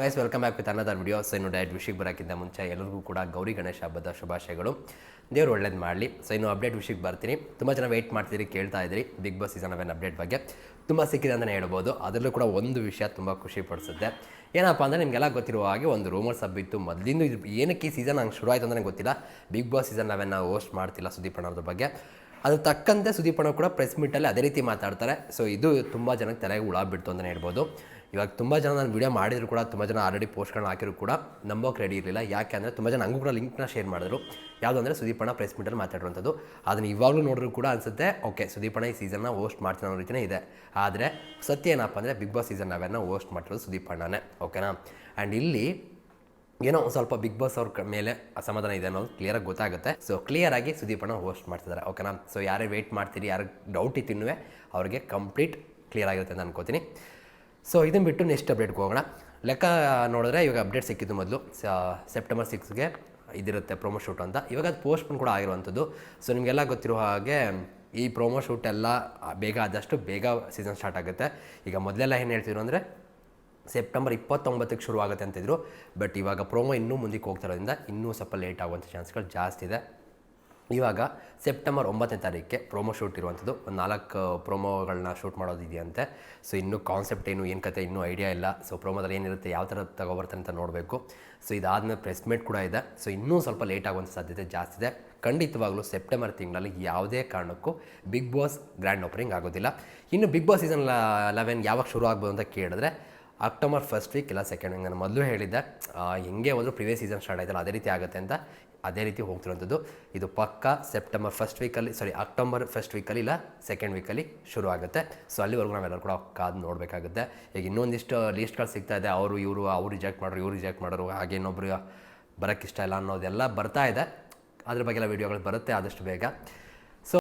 Guys welcome back with another video so ಇನ್ನು direct ವಿಷಯಕ್ಕೆ ಬರೋಕ್ಕಿಂತ ಮುಂಚೆ ಎಲ್ಲರಿಗೂ ಕೂಡ ಗೌರಿ ಗಣೇಶ ಹಬ್ಬದ ಶುಭಾಶಯಗಳು. ದೇವರು ಒಳ್ಳೇದು ಮಾಡಲಿ. ಸೊ ಇನ್ನು ಅಪ್ಡೇಟ್ ವಿಷಯಕ್ಕೆ ಬರ್ತೀನಿ. ತುಂಬ ಜನ ವೆಯ್ಟ್ ಮಾಡ್ತೀರಿ ಕೇಳ್ತಾ ಇದ್ದೀರಿ. Bigg Boss season eleven update ಬಗ್ಗೆ. ತುಂಬ ಸಿಕ್ಕಿದೆ ಅಂತಲೇ ಹೇಳ್ಬೋದು. ಅದರಲ್ಲೂ ಕೂಡ ಒಂದು ವಿಷಯ ತುಂಬ ಖುಷಿ ಪಡಿಸುತ್ತೆ. ಏನಪ್ಪ ಅಂದರೆ ನಿಮಗೆಲ್ಲ ಗೊತ್ತಿರುವ ಹಾಗೆ ಒಂದು ರೂಮರ್ಸ್ ಹಬ್ಬಿತ್ತು ಮೊದಲಿಂದ ಇದು ಏನಕ್ಕೆ ಈ ಸೀಸನ್ ಹಂಗೆ ಶುರು ಆಯಿತು ಅಂತಲೇ ಗೊತ್ತಿಲ್ಲ Bigg Boss season eleven host ಮಾಡ್ತಿಲ್ಲ ಸುದೀಪ್ ಅಣ್ಣವ್ರ ಬಗ್ಗೆ. ಅದು ತಕ್ಕಂತೆ ಸುದೀಪ್ ಅಣ್ಣ ಕೂಡ ಪ್ರೆಸ್ ಮೀಟಲ್ಲಿ ಅದೇ ರೀತಿ ಮಾತಾಡ್ತಾರೆ. ಸೊ ಇದು ತುಂಬ ಜನಕ್ಕೆ ತಲೆಗೆ ಹುಳ ಬಿಡ್ತು ಅಂತಲೇ ಹೇಳ್ಬೋದು. ಇವಾಗ ತುಂಬ ಜನ ನಾನು ವಿಡಿಯೋ ಮಾಡಿದ್ರು ಕೂಡ, ತುಂಬ ಜನ ಆಲ್ರೆಡಿ ಪೋಸ್ಟ್ಗಳನ್ನ ಹಾಕಿದ್ರು ಕೂಡ, ನಂಬೋಕೆ ರೆಡಿ ಇರಲಿಲ್ಲ. ಯಾಕೆ ಅಂದರೆ ತುಂಬ ಜನ ಹಂಗೂ ಕೂಡ ಲಿಂಕ್ನ ಶೇರ್ ಮಾಡಿದ್ರು. ಯಾವುದು ಅಂದರೆ ಸುದೀಪಣ್ಣ ಪ್ರೆಸ್ ಮೀಟಲ್ಲಿ ಮಾತಾಡುವಂಥದ್ದು ಅದನ್ನು ಇವಾಗಲೂ ನೋಡಿದ್ರು ಕೂಡ ಅನಿಸುತ್ತೆ ಓಕೆ ಸುದೀಪಣ್ಣ ಈ ಸೀಸನ್ನ ಹೋಸ್ಟ್ ಮಾಡ್ತೀನಿ ಅನ್ನೋ ರೀತಿಯೇ ಇದೆ. ಆದರೆ ಸತ್ಯ ಏನಪ್ಪ ಅಂದರೆ ಬಿಗ್ ಬಾಸ್ ಸೀಸನ್ ನಾವೆಲ್ಲ ಹೋಸ್ಟ್ ಮಾಡಿರೋದು ಸುದೀಪಣ್ಣನೇ ಓಕೆನಾ ಆ್ಯಂಡ್ ಇಲ್ಲಿ ಏನೋ ಸ್ವಲ್ಪ ಬಿಗ್ ಬಾಸ್ ಅವ್ರ ಮೇಲೆ ಅಸಮಾಧಾನ ಇದೆ ಅನ್ನೋದು ಕ್ಲಿಯರಾಗಿ ಗೊತ್ತಾಗುತ್ತೆ. ಸೊ ಕ್ಲಿಯರಾಗಿ ಸುದೀಪಣ್ಣ ಹೋಸ್ಟ್ ಮಾಡ್ತಿದ್ದಾರೆ ಓಕೆನಾ ಸೊ ಯಾರೇ ವೆಯ್ಟ್ ಮಾಡ್ತೀರಿ, ಯಾರು ಡೌಟ್ ಇತ್ತಿನ್ನೂ ಅವ್ರಿಗೆ ಕಂಪ್ಲೀಟ್ ಕ್ಲಿಯರ್ ಆಗಿರುತ್ತೆ ಅಂತ ಅನ್ಕೋತೀನಿ. ಸೊ ಇದನ್ನು ಬಿಟ್ಟು ನೆಕ್ಸ್ಟ್ ಅಪ್ಡೇಟ್ಗೆ ಹೋಗೋಣ. ಲೆಕ್ಕ ನೋಡಿದ್ರೆ ಇವಾಗ ಅಪ್ಡೇಟ್ ಸಿಕ್ಕಿದ್ದು ಮೊದಲು ಸೆಪ್ಟೆಂಬರ್ ಸಿಕ್ಸ್ಗೆ ಇದಿರುತ್ತೆ ಪ್ರೊಮೋ ಶೂಟ್ ಅಂತ. ಇವಾಗ ಅದು ಪೋಸ್ಟ್ಪೋನ್ ಕೂಡ ಆಗಿರುವಂಥದ್ದು. ಸೊ ನಿಮಗೆಲ್ಲ ಗೊತ್ತಿರೋ ಹಾಗೆ ಈ ಪ್ರೊಮೋ ಶೂಟ್ ಎಲ್ಲ ಬೇಗ ಆದಷ್ಟು ಬೇಗ ಸೀಸನ್ ಸ್ಟಾರ್ಟ್ ಆಗುತ್ತೆ. ಈಗ ಮೊದಲೆಲ್ಲ ಏನು ಹೇಳ್ತಿದ್ರು ಅಂದರೆ ಸೆಪ್ಟೆಂಬರ್ ಇಪ್ಪತ್ತೊಂಬತ್ತಕ್ಕೆ ಶುರು ಆಗುತ್ತೆ ಅಂತಿದ್ರು. ಬಟ್ ಇವಾಗ ಪ್ರೋಮೋ ಇನ್ನೂ ಮುಂದಕ್ಕೆ ಹೋಗ್ತಿರೋದ್ರಿಂದ ಇನ್ನೂ ಸ್ವಲ್ಪ ಲೇಟ್ ಆಗುವಂಥ ಚಾನ್ಸ್ಗಳು ಜಾಸ್ತಿ ಇದೆ. ಇವಾಗ ಸೆಪ್ಟೆಂಬರ್ ಒಂಬತ್ತನೇ ತಾರೀಕಿಗೆ ಪ್ರೋಮೋ ಶೂಟ್ ಇರುವಂಥದ್ದು. ಒಂದು ನಾಲ್ಕು ಪ್ರೋಮೋಗಳನ್ನ ಶೂಟ್ ಮಾಡೋದಿದೆಯಂತೆ. ಸೊ ಇನ್ನೂ ಕಾನ್ಸೆಪ್ಟ್ ಏನು ಏನು ಕತೆ, ಇನ್ನೂ ಐಡಿಯಾ ಇಲ್ಲ. ಸೊ ಪ್ರೋಮೋದಲ್ಲಿ ಏನಿರುತ್ತೆ, ಯಾವ ಥರ ತಗೊಬರ್ತಾರೆ ಅಂತ ನೋಡಬೇಕು. ಸೊ ಇದಾದಮೇಲೆ ಪ್ರೆಸ್ ಮೀಟ್ ಕೂಡ ಇದೆ. ಸೊ ಇನ್ನೂ ಸ್ವಲ್ಪ ಲೇಟ್ ಆಗುವಂಥ ಸಾಧ್ಯತೆ ಜಾಸ್ತಿ ಇದೆ. ಖಂಡಿತವಾಗ್ಲೂ ಸೆಪ್ಟೆಂಬರ್ ತಿಂಗಳಲ್ಲಿ ಯಾವುದೇ ಕಾರಣಕ್ಕೂ ಬಿಗ್ ಬಾಸ್ ಗ್ರ್ಯಾಂಡ್ ಓಪನಿಂಗ್ ಆಗೋದಿಲ್ಲ. ಇನ್ನು ಬಿಗ್ ಬಾಸ್ ಸೀಸನ್ ಲೆವೆನ್ ಯಾವಾಗ ಶುರು ಆಗ್ಬೋದು ಅಂತ ಕೇಳಿದ್ರೆ ಅಕ್ಟೋಬರ್ ಫಸ್ಟ್ ವೀಕ್ ಇಲ್ಲ ಸೆಕೆಂಡ್ ವೀಕ್ ನಾನು ಮೊದಲು ಹೇಳಿದ್ದೆ ಹೆಂಗೆ ಹೋದರೂ ಪ್ರಿವಿಯಸ್ ಸೀಸನ್ ಸ್ಟಾರ್ಟ್ ಆಯ್ತಲ್ಲ, ಅದೇ ರೀತಿ ಆಗುತ್ತೆ ಅಂತ ಅದೇ ರೀತಿ ಹೋಗ್ತಿರೋಂಥದ್ದು ಇದು ಪಕ್ಕ ಸೆಪ್ಟೆಂಬರ್ ಫಸ್ಟ್ ವೀಕಲ್ಲಿ ಸಾರಿ ಅಕ್ಟೋಬರ್ ಫಸ್ಟ್ ವೀಕಲ್ಲಿ ಇಲ್ಲ ಸೆಕೆಂಡ್ ವೀಕಲ್ಲಿ ಶುರು ಆಗುತ್ತೆ. ಸೊ ಅಲ್ಲಿವರೆಗೂ ನಾವೆಲ್ಲರೂ ಕೂಡ ಕಾದು ನೋಡಬೇಕಾಗುತ್ತೆ. ಈಗ ಇನ್ನೊಂದಿಷ್ಟು ಲೀಸ್ಟ್ಗಳು ಸಿಗ್ತಾ ಇದೆ, ಅವರು, ಇವರು ಅವ್ರು ರಿಜೆಕ್ಟ್ ಮಾಡೋರು, ಇವ್ರು ರಿಜೆಕ್ಟ್ ಮಾಡೋರು, ಹಾಗೆ ಇನ್ನೊಬ್ರು ಬರೋಕ್ಕಿಷ್ಟ ಇಲ್ಲ ಅನ್ನೋದೆಲ್ಲ ಬರ್ತಾ ಇದೆ. ಅದ್ರ ಬಗ್ಗೆ ಎಲ್ಲ ವೀಡಿಯೋಗಳು ಬರುತ್ತೆ ಆದಷ್ಟು ಬೇಗ.